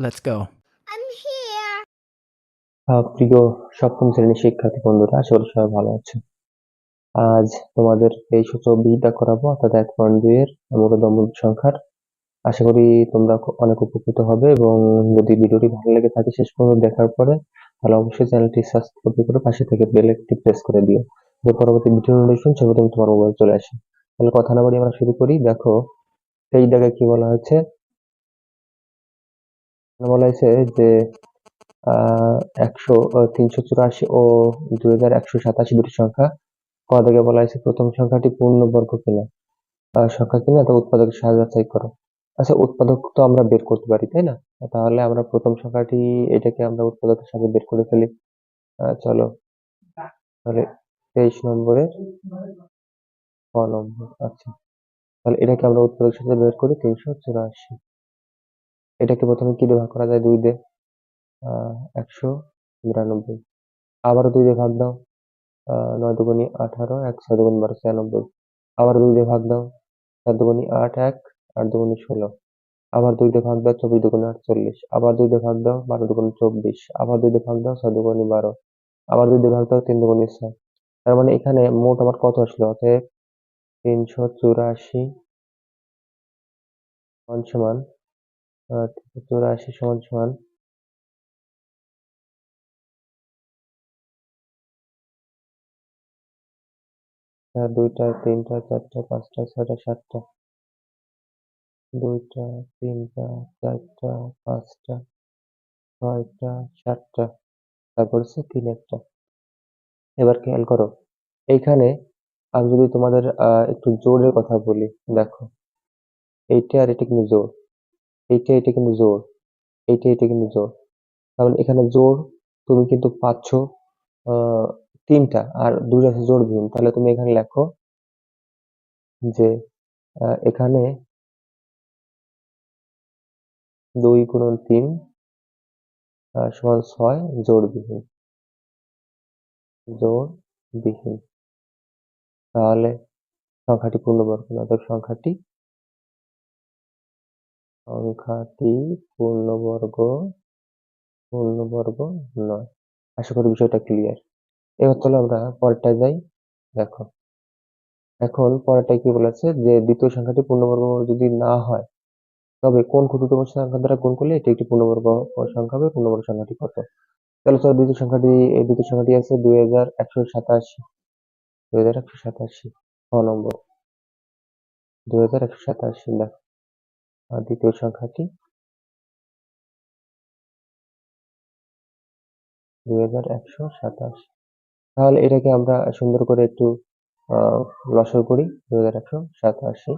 Let's go. I'm here. আহ, প্রিয় সপ্তম শ্রেণির শিক্ষার্থী বন্ধুরা আশা করি সবাই ভালো আছে। আজ তোমাদের এই সূচক বিদ্যা করাবো অর্থাৎ এক পয়েন্ট দুই এর মূলদম সংখ্যার। আশা করি তোমরা অনেক উপকৃত হবে এবং যদি ভিডিওটি ভালো লেগে থাকে শেষ পর্যন্ত দেখার পরে তাহলে অবশ্যই চ্যানেলটি সাবস্ক্রাইব করে পাশে থেকে বেল একটি প্রেস করে দিও। যে পরবর্তী ভিডিও নোটিফিকেশন সর্বপ্রথম তোমার মোবাইল চলে আসে। তাহলে কথা না বাড়ি আমরা শুরু করি। দেখো এই জায়গায় কি বলা হয়েছে? বলা হয়েছে যে একশো তিনশো চুরাশি ও দুই হাজার একশো সাতাশি দুটি সংখ্যা। ক বলা হয়েছে প্রথম সংখ্যাটি পূর্ণবর্গ কিনা আহ, সংখ্যা কিনা তা উৎপাদকের সাহায্য যাচাই করো। আচ্ছা উৎপাদক তো আমরা বের করতে পারি তাই না? তাহলে আমরা প্রথম সংখ্যাটি এটাকে আমরা উৎপাদকের সাথে বের করে ফেলি। চলো। তাহলে তেইশ নম্বরে ক নম্বর আচ্ছা। তাহলে এটাকে আমরা উৎপাদকের সাথে বের করি তিনশো চুরাশি। এটাকে প্রথমে কি দিয়ে ভাগ করা যায়? দুই দিয়ে একশো বিরানব্বই। আবারও দুই দিয়ে ভাগ দাও নয় দুগুণি আঠারো, এক ছয় দুগুণি বারো, ছিয়ানব্বই। আবার দুই দিয়ে ভাগ দাও, চার দুগুণি আট, এক, আট দুগুণি ষোলো। আবার দুই দিয়ে ভাগ দাও, চব্বিশ দুগুণি আটচল্লিশ। আবার দুই দিয়ে ভাগ দাও, বারো দুগুণি চব্বিশ। আবার দুই দিয়ে ভাগ দাও, ছয় দুগুণি বারো। আবার দুই দিয়ে ভাগ দাও, তিন দুগুণি ছয়। তার মানে এখানে মোট আমার কত আসলো? অতএব তিনশো চুরাশি সমান তিনশো চুরাশি সমান সমান। দুইটা, তিনটা, চারটা, পাঁচটা, ছয়টা, সাতটা। দুইটা, তিনটা, চারটা, পাঁচটা, ছয়টা, সাতটা। তারপর হচ্ছে তিন একটা। এবার খেয়াল করো, এইখানে আমি যদি তোমাদের একটু জোরের কথা বলি, দেখো, এইটা আর এটা কিন্তু জোর। এইটা এটা কিন্তু জোর। এইটা এটা কিন্তু জোর। তাহলে এখানে জোর তুমি কিন্তু পাচ্ছ তিনটা আর দুই আছে জোড়বিহীন তাহলে তুমি এখানে লেখো যে এখানে দুই গুণন তিন সমান ছয় জোর বিহীন। জোর বিহীন। তাহলে সংখ্যাটি পূর্ণবর্গ অর্থাৎ সংখ্যাটি সংখ্যাটি পূর্ণবর্গ পূর্ণবর্গ নয়। আশা করি বিষয়টা ক্লিয়ার এবার চলো আমরা পরেরটায় যাই, দেখো। এখন পরেরটায় কি বলেছে? যে দ্বিতীয় সংখ্যাটি পূর্ণবর্গ যদি না হয়, তবে কোন ক্ষুদ্রতম সংখ্যা দ্বারা গুণ করলে এটি একটি পূর্ণবর্গ সংখ্যা হবে, পূর্ণবর্গ সংখ্যাটি কত? তাহলে চলো দ্বিতীয় সংখ্যাটি, এই দ্বিতীয় সংখ্যাটি আছে দুই হাজার একশো সাতাশি। দুই হাজার একশো সাতাশি, ছ নম্বর। দুই হাজার একশো সাতাশি, দেখো। দ্বিতীয় সংখ্যাটি দুই হাজার একশো সাতাশি। তাহলে এটাকে আমরা সুন্দর করে একটু লসর করি দুই হাজার একশো সাতাশি।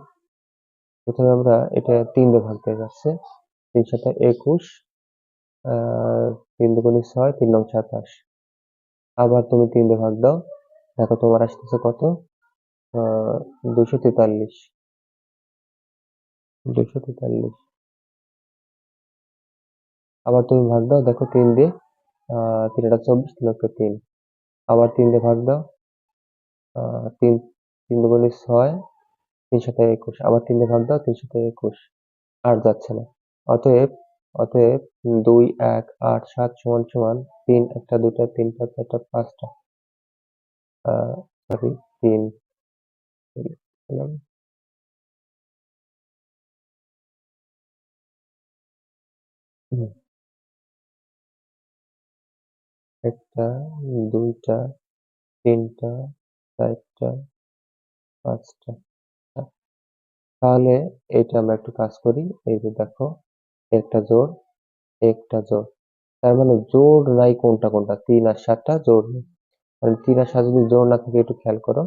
প্রথমে আমরা এটা তিন দিয়ে ভাগ দিয়ে যাচ্ছে, তিন সাথে একুশ তিন দুগুণি ছয়, তিন নং সাতাশ। আবার তুমি তিন ভাগ দাও, দেখো তোমার আসতেছে কত? দুশো তেতাল্লিশ। দুশো তেতাল্লিশ আবার তুমি ভাগ দাও, দেখো তিন দিয়ে তিন এটা চব্বিশ একটা তিন। আবার তিন দিয়ে ভাগ দাও তিন তিন দুগুণি ছয় তিন সাথে একুশ। আবার তিন দিয়ে ভাগ দাও তিন সাথে একুশ। আর যাচ্ছে না। অতএব অতএব দুই, এক, আট, সাত, সমান সমান তিন, একটা দুটা তিন তিনটা চারটা, পাঁচটা সরি, তিন। একটা, দুইটা, তিনটা, চারটা, পাঁচটা। তাহলে এইটা আমরা একটু কাজ করি। এই যে দেখো, একটা জোড় একটা জোড়। তার মানে জোড় নাই কোনটা কোনটা? তিন আর সাতটা জোড় নেই। মানে তিন আর সাত যদি জোড় না থাকে, একটু খেয়াল করো।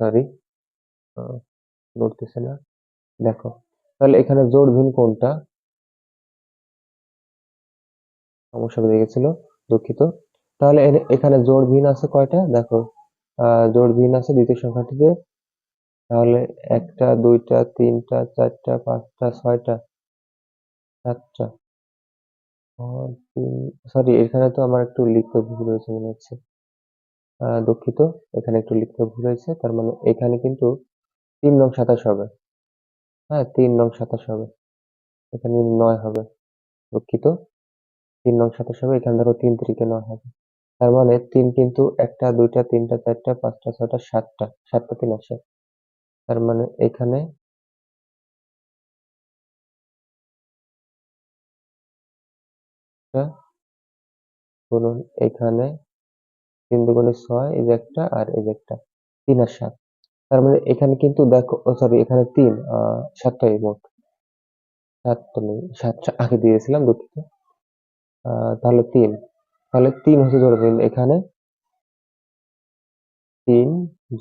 সরি নড়তেছে না। দেখো, তাহলে এখানে জোড় ভিন কোনটা? সমস্যা বেড়ে দুঃখিত। তাহলে এখানে জোড় ভিন আছে কয়টা? দেখো জোড় ভিন আছে দ্বিতীয় সংখ্যাটিতে। তাহলে একটা, দুইটা, তিনটা, চারটা, পাঁচটা, ছয়টা, সাতটা সরি এখানে তো আমার একটু লিখতে ভুল হয়েছে মনে হচ্ছে। দুঃখিত, এখানে একটু লিখতে ভুল হয়েছে, তার মানে এখানে কিন্তু তিন নং সাতাশ হবে। হ্যাঁ তিন নং সাতাশ হবে। এখানে নয় হবে। দুঃখিত। তিন নং সাতাশ হবে, এখানে ধরো তিন তিরিকে নয় হবে। তার মানে তিন কিন্তু একটা, দুইটা, তিনটা, চারটা, পাঁচটা, ছয়টা, সাতটা সাতটা, তিন আসে তার মানে এখানে গুণন এখানে তিন দুগুণে ছয়, এই যে একটা আর এই যে একটা, তিন আর সাত। তার মানে এখানে কিন্তু দেখো সরি এখানে তিন আহ সাতটাই মোট। সাত তো নেই, সাত আগে দিয়েছিলাম আহ তাহলে তিন। তাহলে তিন হচ্ছে জোর জোড়বিহীন এখানে তিন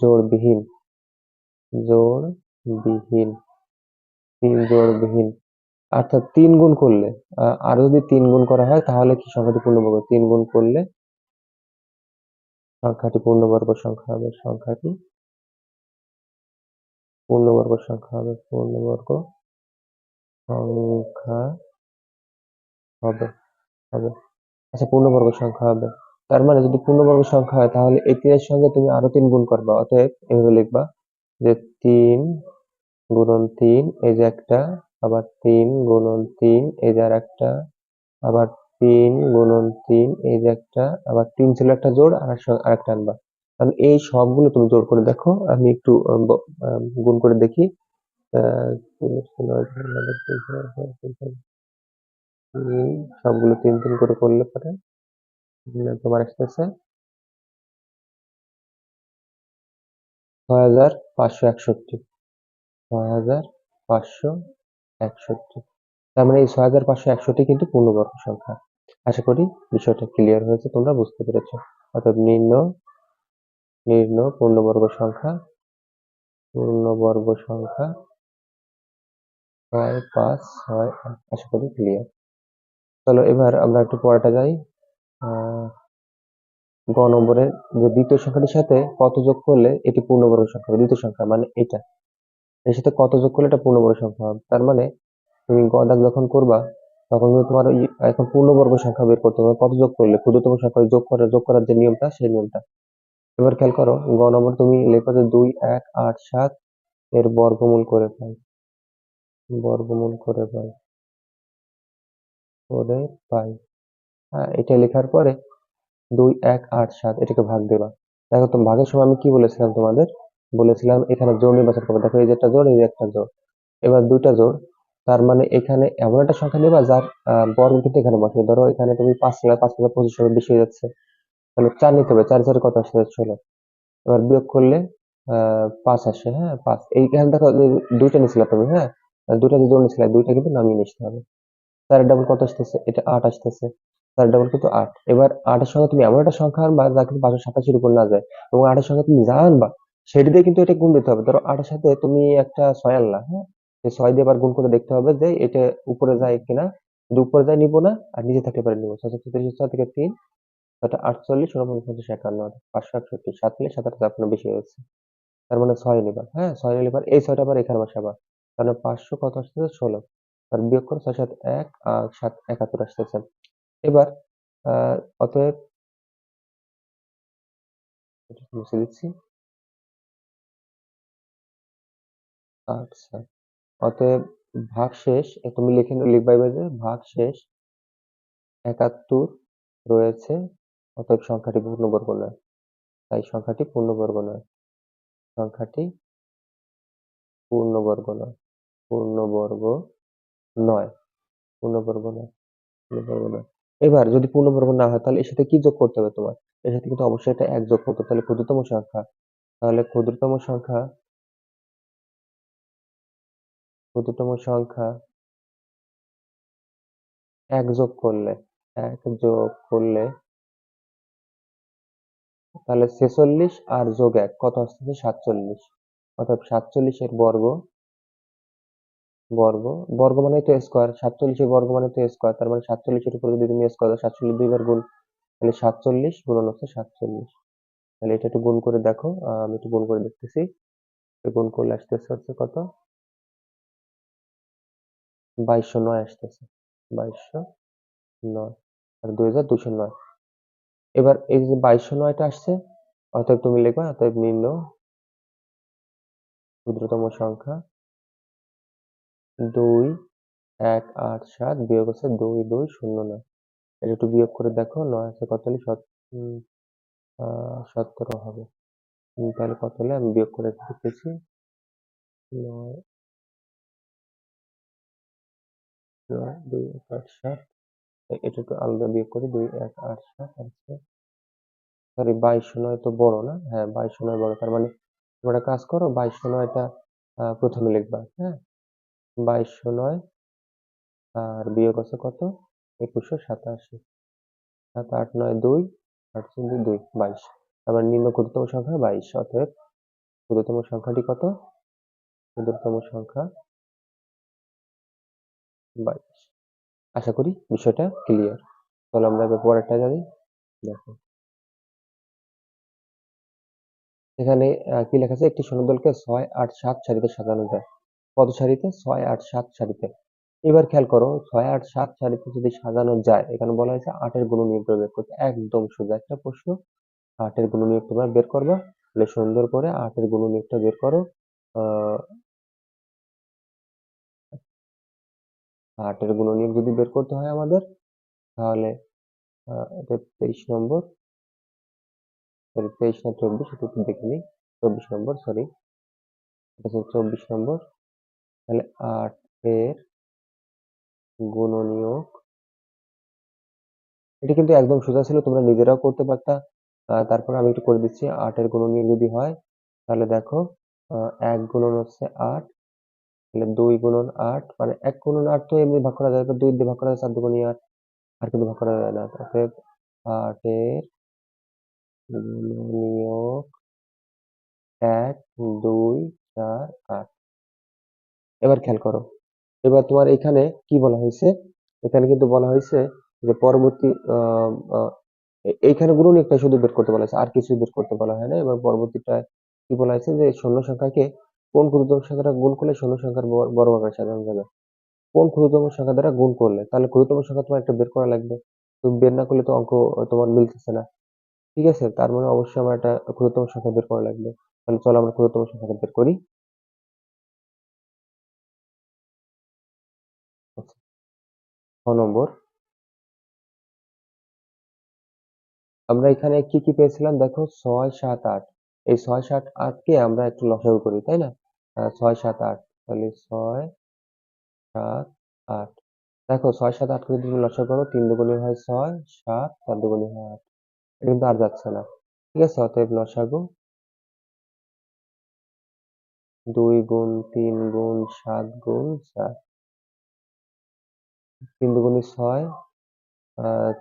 জোড়বিহীন জোড়বিহীন তিন জোড়বিহীন অর্থাৎ তিন গুণ করলে আর যদি তিন গুণ করা হয়, তাহলে কি সংখ্যাটি পূর্ণবর্গ? তিন গুণ করলে সংখ্যাটি পূর্ণবর্গ সংখ্যা হবে। সংখ্যাটি পূর্ণবর্গ সংখ্যা হবে পূর্ণবর্গ সংখ্যা হবে হবে। আচ্ছা পূর্ণবর্গ সংখ্যা হবে। তার মানে যদি পূর্ণবর্গ সংখ্যা হয়, তাহলে এই তিনের সঙ্গে তুমি আরও তিন গুণ করবা। অতএব এভাবে লিখবা যে তিন গুণন তিন এই যে একটা, আবার তিন গুণন তিন এই যে আর একটা আবার তিন গুণন তিন এই যে একটা, আবার তিন ছিল একটা জোড় আর একটা আনবা। তাহলে এই সবগুলো তুমি জোর করে দেখো। আমি একটু গুণ করে দেখি। সবগুলো তিন তিন করে করলে পরে তোমার আসতেছে ছয় হাজার পাঁচশো একষট্টি। ছয় হাজার পাঁচশো একষট্টি। তার মানে এই ছয় হাজার পাঁচশো একষট্টি কিন্তু পূর্ণবর্গ সংখ্যা। আশা করি বিষয়টা ক্লিয়ার হয়েছে, তোমরা বুঝতে পেরেছ। অর্থাৎ নিম্ন নিম্ন পূর্ণবর্গ সংখ্যা পূর্ণবর্গ সংখ্যা ছয় পাঁচ, ছয়, আট, আশা করি ক্লিয়ার চলো এবার আমরা একটু পড়াটা যাই। গ নম্বরের যে দ্বিতীয় সংখ্যাটির সাথে কত যোগ করলে এটি পূর্ণবর্গ সংখ্যা হবে? দ্বিতীয় সংখ্যা মানে এটা। এর সাথে কত যোগ করলে এটা পূর্ণবর্গ সংখ্যা হবে? তার মানে তুমি গ দাগ যখন করবা, তখন কিন্তু তোমার এখন পূর্ণবর্গ সংখ্যা বের করতে হবে। কত যোগ করলে? ক্ষুদ্রতম সংখ্যা যোগ করার যোগ করার যে নিয়মটা, সেই নিয়মটা। এবার খেয়াল করো, গ নম্বর তুমি লেখো যে দুই, এক, আট, সাত, এর বর্গমূল করে পাই বর্গমূল করে পাই করে পাই। হ্যাঁ এটা লেখার পরে দুই, এক, আট, সাত, এটাকে ভাগ দেবা। দেখো তো, ভাগের সময় আমি কি বলেছিলাম তোমাদের? বলেছিলাম এখানে জোড় নির্বাচন করবে। দেখো, এই যে একটা জোর, এই যে একটা জোড় এবার দুইটা জোর, তার মানে এখানে এমন একটা সংখ্যা নেবা যার বর্গ কিন্তু এখানে বসবে। ধরো, এখানে তুমি পাঁচ নিলে পাঁচ নিলে পঁচিশ হাজার বেশি হয়ে যাচ্ছে। তাহলে চার নিতে হবে, চার চারে কত আসছে ষোলো। এবার বিয়োগ করলে পাঁচ আসে হ্যাঁ পাঁচ। এইখানে দেখো দুইটা নিছিলা তুমি হ্যাঁ? দুইটা যে জোড় নিছিলা দুইটা কিন্তু নামিয়ে নিতে হবে। চারের ডাবল কত আসতেছে? এটা আট আসতেছে। চারের ডাবল কিন্তু আট। এবার আটের সঙ্গে তুমি এমন একটা সংখ্যা আনবা, যা কিন্তু পাঁচশো সাতাশির উপর না যায়। এবং আটের সঙ্গে তুমি যা আনবা, সেটি দিয়ে কিন্তু এটা গুণ দিতে হবে। ধরো আটের সাথে তুমি একটা ছয় আনলা হ্যাঁ? ছয় দিয়ে এবার গুণ করে দেখতে হবে যে এটা উপরে যায় কিনা যদি উপরে যায় নিবো না, আর নিচে থাকলে পারে নিবো। ছয় ছয় থেকে তিন ছয়টা আটচল্লিশ ঊনপঞ্চাশ পঞ্চাশ একান্ন পাঁচশো একষট্টি। সাত নিলে সাত আট আপনার বেশি হয়েছে তার মানে ছয় নিবা হ্যাঁ ছয় নিলে এবার এই ছয়টা আবার এখানে বসাবা তার মানে পাঁচশো কত আসতেছে ষোলো। আর বিয়োগ করে ছয় সাত এক আর সাত একাত্তর আসতেছে। এবার অতএব মুছে দিচ্ছি। আচ্ছা অতএব ভাগশেষ এ তুমি লিখে লিখবা এবার যে ভাগশেষ একাত্তর রয়েছে। অতএব সংখ্যাটি পূর্ণবর্গ নয় তাই সংখ্যাটি পূর্ণবর্গ নয় সংখ্যাটি পূর্ণবর্গ নয় পূর্ণবর্গ নয়। পূর্ণবর্গ নয়। পূর্ণবর্গ নয়। এবার যদি পূর্ণবর্গ না হয়, তাহলে এর সাথে কি যোগ করতে হবে তোমার? এর সাথে কিন্তু অবশ্যই একটা এক যোগ করতে। তাহলে ক্ষুদ্রতম সংখ্যা। তাহলে ক্ষুদ্রতম সংখ্যা ক্ষুদ্রতম সংখ্যা এক যোগ করলে, এক যোগ করলে তাহলে ছেচল্লিশ আর যোগ এক, কত আসতেছে সাতচল্লিশ। অর্থাৎ সাতচল্লিশের বর্গ বর্গ বর্গ মানে তো স্কোয়ার সাতচল্লিশের বর্গ মানে তো স্কোয়ার তার মানে সাতচল্লিশের উপরে যদি তুমি স্কোয়ার সাতচল্লিশ দুইবার গুণ, তাহলে সাতচল্লিশ গুণন হচ্ছে সাতচল্লিশ। তাহলে এটা একটু গুণ করে দেখো আমি একটু গুণ করে দেখতেছি। গুণ করলে আসতেছে হচ্ছে কত? বাইশশো নয় আসতেছে। বাইশশো নয়। আর দুই হাজার দুশো নয়। এবার এই যে বাইশশো নয়টা আসছে, অতএব তুমি লিখবা, অতএব নিম্ন ক্ষুদ্রতম সংখ্যা দুই, এক, আট, সাত বিয়োগ হচ্ছে দুই দুই, শূন্য নয়। এটা একটু বিয়োগ করে দেখো, নয় আছে কত হলে সতেরো হবে। তাহলে কত হলে আমি বিয়োগ করে দেখতেছি নয় নয়, দুই, এক, আট, সাত এ- এটা একটু আলাদা বিয়োগ করি দুই, এক, আট সাত সরি বাইশশো নয় তো বড় না? হ্যাঁ বাইশশো নয় বড়। তার মানে তোমরা কাজ করো বাইশশো নয়টা প্রথমে লিখবা হ্যাঁ? বাইশশো নয়, আর বিয়োগ আছে কত? একুশশো সাতাশি। সাত, আট, নয়, দুই, আট দুই দুই, বাইশ। আবার নিম্ন ক্ষুদ্রতম সংখ্যা বাইশ, অতএব ক্ষুদ্রতম সংখ্যাটি কত? ক্ষুদ্রতম সংখ্যা বাইশ। আশা করি বিষয়টা ক্লিয়ার তাহলে আমরা এবার পরেরটা জানি। দেখো। এখানে কি লেখা আছে? একটি সৈন্যদলকে ছয় আট সাত সারিতে সাজানো যায়। কত সারিতে? ছয় আট সাত সারিতে। এবার খেয়াল করো, ছয় আট সাত সারিতে যদি সাজানো যায়, এখানে বলা হয়েছে আটের গুণ গুণনীয়ক বের করতে। একদম সোজা একটা প্রশ্ন। আটের গুণনীয়ক তোমরা বের করবা। তাহলে সুন্দর করে আটের গুণনীয়কটা বের করো। আটের গুণনীয়ক যদি বের করতে হয় আমাদের, তাহলে এটা তেইশ নম্বর সরি তেইশ না চব্বিশ, এটা একটু দেখে নিই, চব্বিশ নম্বর সরি এটা চব্বিশ নম্বর, তাহলে আট এর গুণনীয়ক এটা কিন্তু একদম সোজা ছিল, তোমরা নিজেরাও করতে পারতা তারপর আমি একটু করে দিচ্ছি, আটের গুণনীয়ক যদি হয়, তাহলে দেখো এক গুণন হচ্ছে আট তাহলে দুই গুণন আট মানে এক গুণন আট তো এমনি ভাগ করা যায় দুই দিয়ে ভাগ করা যায় চার আট, আর কিন্তু ভাগ করা যায় না। অতএব আটের গুণনীয়ক এক, দুই, চার, আট। এবার খেয়াল করো। এবার তোমার এখানে কি বলা হয়েছে? এখানে কিন্তু বলা হয়েছে যে পরবর্তী এইখানে গুণনীয়কটা শুধু বের করতে বলা হয়েছে, আর কিছু বের করতে বলা হয় না। এবার পরবর্তীটা কি বলা হয়েছে যে শূন্য সংখ্যাকে কোন ক্ষুদ্রতম সংখ্যা দ্বারা গুণ করলে শূন্য সংখ্যার বর্গ আকারে সাজানো যাবে কোন ক্ষুদ্রতম সংখ্যা দ্বারা গুণ করলে? তাহলে ক্ষুদ্রতম সংখ্যা তোমার একটা বের করা লাগবে। তুমি বের না করলে তো অঙ্ক তোমার মিলতেছে না। ঠিক আছে? তার মানে অবশ্যই আমার একটা ক্ষুদ্রতম সংখ্যা বের করা লাগবে। তাহলে চলো আমরা ক্ষুদ্রতম সংখ্যাটা বের করি। আচ্ছা, ছ নম্বর। আমরা এখানে কি কি পেয়েছিলাম? দেখো ছয় সাত আট। এই ছয় সাত আটকে আমরা একটু লসাগু করি তাই না? ছয় সাত আট তাহলে ছয় সাত আট। দেখো, ছয় সাত আট করে তুমি লসাগু করো, তিন দুগুণে হয় ছয়, সাত, চার দুগুণে হয় আট। এটা কিন্তু আর যাচ্ছে না। ঠিক আছে? অতএব লসাগু দুই গুণ তিন গুণ সাত গুণ চার। তিন দুগুণে ছয়, আহ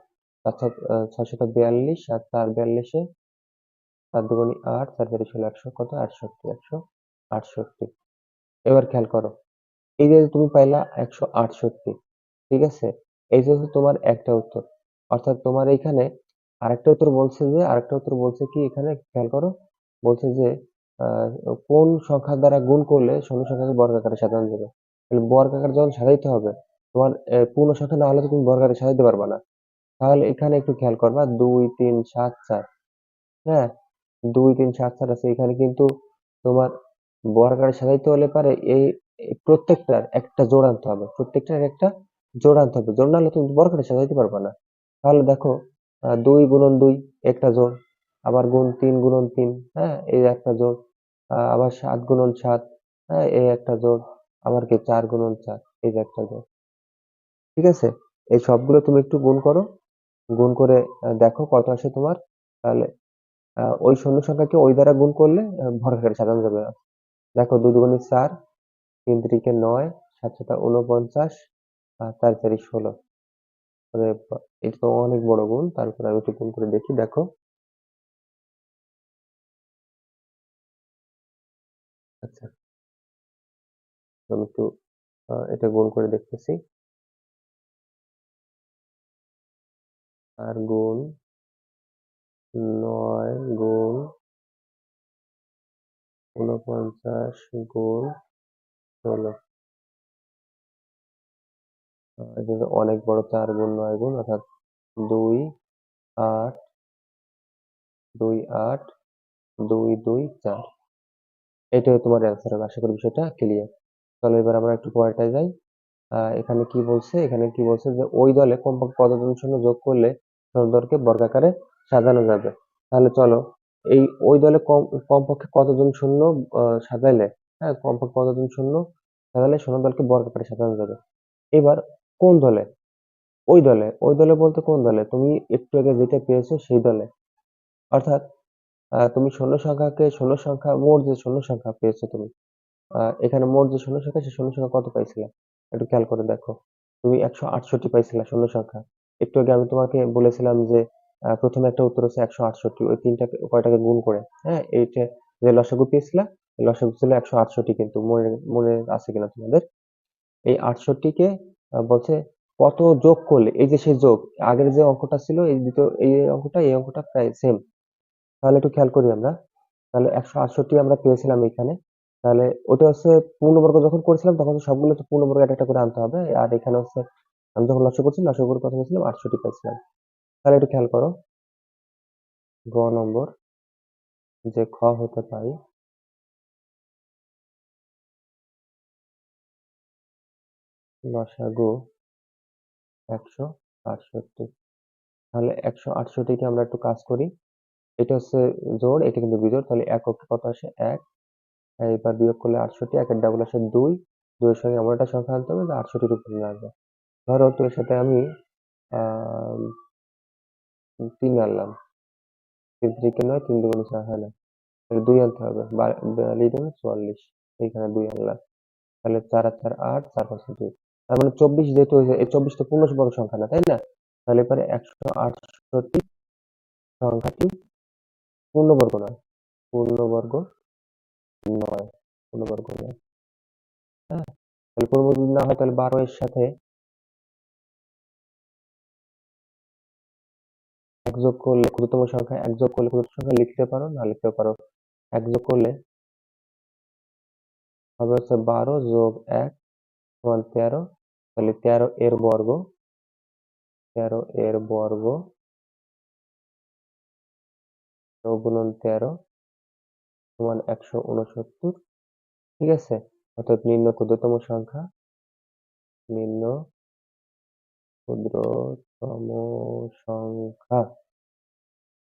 চার সাত ছয় সাত বিয়াল্লিশ, আর চার বিয়াল্লিশে চার দুগুণে আট চার চারি ষোলো একশো, কত? আটষট্টি একশো। আটষট্টি। এবার খেয়াল করো, এই যে তুমি পাইলা একশো আটষট্টি, ঠিক আছে? এই যে তোমার একটা উত্তর। অর্থাৎ তোমার এখানে আরেকটা উত্তর বলছে যে, আরেকটা উত্তর বলছে কি এখানে? খেয়াল করো, বলছে যে কোন সংখ্যা দ্বারা গুণ করলে শূন্য সংখ্যাকে বর্গাকারে সাজানো যাবে? তাহলে বর্গাকার যখন সাজাইতে হবে, তোমার পূর্ণ সংখ্যা না হলে তো তুমি বর্গাকারে সাজাইতে পারবা না। তাহলে এখানে একটু খেয়াল করবা, দুই, তিন, সাত, চার। হ্যাঁ? দুই, তিন, সাত, চার আছে। এখানে কিন্তু তোমার বর্গাকারে সাজাইতে হলে পারে এই প্রত্যেকটার একটা জোড় আনতে হবে। প্রত্যেকটার একটা জোড় আনতে হবে। জোড় না হলে তুমি বর্গাকারে সাজাইতে পারবে না। তাহলে দেখো দুই গুণন দুই, একটা জোড়, আবার গুণ তিন গুণন তিন হ্যাঁ এই একটা জোড় আবার সাত গুণন সাত হ্যাঁ এই একটা জোড়, আবার কি চার গুণন চার, এই যে একটা জোড়। ঠিক আছে? এই সবগুলো তুমি একটু গুণ করো। গুণ করে দেখো কত আসে তোমার। তাহলে ওই শূন্য সংখ্যাকে ওই দ্বারা গুণ করলে ভরঘাটে সাজানো যাবে দেখো দুগুণে চার, তিন তিরিকে নয়, সাত সাতা উনপঞ্চাশ আর চার চারি ষোলো। বা- এটা তো অনেক বড় গুণ তারপরে আমি একটু গুণ করে দেখি, দেখো। আচ্ছা। আমি একটু এটা গুণ করে দেখতেছি। আর গুণ, নয় গুণ উনপঞ্চাশ গুণ ষোলো। অনেক বড় চার গুণ নয় গুণ, অর্থাৎ দুই আট দুই আট, দুই দুই চার। এটাই তোমার অ্যান্সার হবে আশা করি বিষয়টা ক্লিয়ার চলো এবার আমরা একটু পরেরটায় যাই। এখানে কি বলছে? এখানে কি বলছে যে ওই দলে কমপক্ষে কতজন সৈন্য যোগ করলে সৈন্যদলকে বর্গাকারে সাজানো যাবে। তাহলে চলো এই ওই দলে কম কমপক্ষে কতজন আহ, সাজাইলে? হ্যাঁ কমপক্ষে কতজন সৈন্য সাজালে সৈন্যদলকে বর্গাকারে সাজানো যাবে এবার কোন দলে? ওই দলে। ওই দলে বলতে কোন দলে? তুমি একটু আগে যেটা পেয়েছ সেই দলে। অর্থাৎ তুমি সৈন্য সংখ্যাকে সৈন্য সংখ্যা মোট যে সৈন্য সংখ্যা পেয়েছ তুমি এখানে মোট যে সৈন্য সংখ্যা সেই সৈন্য সংখ্যা কত পাইছিলে? একটু খেয়াল করে দেখো। তুমি একশো আটষট্টি পাইছিলা সৈন্য সংখ্যা। একটু আগে আমি তোমাকে বলেছিলাম যে প্রথমে একটা উত্তর হচ্ছে একশো আটষট্টি, ওই তিনটাকে কয়টাকে গুণ করে হ্যাঁ? এইটা যে লসাগু পেয়েছিলা লসাগু ছিল একশো আটষট্টি কিন্তু মনে মনে আছে কিনা তোমাদের? এই আটষট্টিকে বলছে কত যোগ করলে, এই যে সেই যোগ, আগের যে অঙ্কটা ছিল, এই দ্বিতীয়, এই অঙ্কটা এই অঙ্কটা প্রায় সেম তাহলে একটু খেয়াল করি আমরা। তাহলে একশো আটষট্টি আমরা পেয়েছিলাম এখানে। তাহলে ওটা হচ্ছে পূর্ণবর্গ যখন করেছিলাম, তখন সবগুলো তো পূর্ণবর্গ একটা করে আনতে হবে। আর এখানে হচ্ছে, আমি যখন লক্ষ্য করছি লক্ষ্য করে কথা বলছিলাম আটষট্টি পেয়েছিলাম। তাহলে একটু খেয়াল করো। গ নম্বর, যে খ হতে পাই লসাগু একশো আটষট্টি। তাহলে একশো আটষট্টিকে আমরা একটু কাজ করি। এটা হচ্ছে জোড়, এটা কিন্তু বিজোড়। তাহলে একক কত আসে? এক। এবার বিয়োগ করলে আটষট্টি, একের ডাবল আসে দুই। দুইয়ের সঙ্গে এমন একটা সংখ্যা আনতে হবে যে আটষট্টির উপরে আসবে ধরো তো এর সাথে আমি, আহ তিন আনলাম। তিন তিরিকে নয়, তিন দুগুণ চার হয় না। তাহলে দুই আনতে হবে। বিয়াল্লিশ চুয়াল্লিশ। এইখানে দুই আনলাম। তাহলে চার আর চার আট, চার পাঁচে দুই। তার মানে চব্বিশ যেহেতু হয়েছে, এই চব্বিশ তো পূর্ণবর্গ সংখ্যা না, তাই না? তাহলে এবারে একশো আটষট্টি সংখ্যাটি পূর্ণবর্গ নয়। পূর্ণবর্গ নয়। পূর্ণবর্গ নয়। হ্যাঁ? তাহলে পূর্ণবর্গ না হয়, তাহলে বারো এর সাথে এক যোগ করলে ক্ষুদ্রতম সংখ্যা, এক যোগ করলে ক্ষুদ্রতম সংখ্যা লিখতে পারো, না লিখতে পারো? এক যোগ করলে হবে হচ্ছে বারো যোগ এক সমান তেরো। তাহলে তেরো এর বর্গ, তেরো এর বর্গ গুণন তেরো সমান একশো উনসত্তর। ঠিক আছে? অর্থাৎ নিম্ন ক্ষুদ্রতম সংখ্যা, নিম্ন ক্ষুদ্রতম সংখ্যা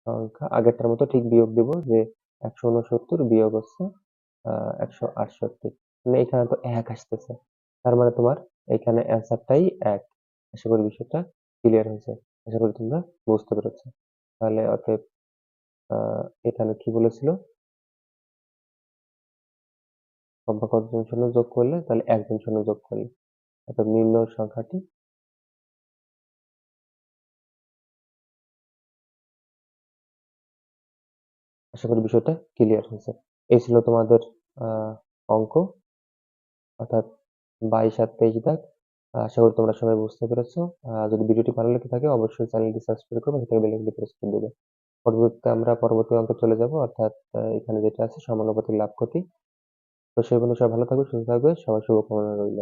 সংখ্যা, আগেরটার মতো ঠিক বিয়োগ দেব যে একশো উনসত্তর বিয়োগ হচ্ছে একশো আটষট্টি। মানে এখানে তো এক আসতেছে। তার মানে তোমার এখানে অ্যান্সারটাই এক। আশা করি বিষয়টা ক্লিয়ার হয়েছে। আশা করি তোমরা বুঝতে পেরেছ। তাহলে অতএব এখানে কি বলেছিল? কতজন শূন্য যোগ করলে তাহলে একজন শূন্য যোগ করলে। অর্থাৎ নিম্ন সংখ্যাটি আশা করি বিষয়টা ক্লিয়ার হয়েছে। এই ছিল তোমাদের অঙ্ক। অর্থাৎ বাইশ আর তেইশ দাগ। আশা করি তোমরা সবাই বুঝতে পেরেছ। যদি ভিডিওটি ভালো লেগে থাকে, অবশ্যই চ্যানেলটি সাবস্ক্রাইব করবে করে দেবে। পরবর্তীতে আমরা পরবর্তী অঙ্কে চলে যাব। অর্থাৎ এখানে যেটা আছে, সমানুপাতিক লাভ ক্ষতি। তো সেই বন্ধু সবাই ভালো থাকবে, সুস্থ থাকবে। সবার শুভকামনা রইল।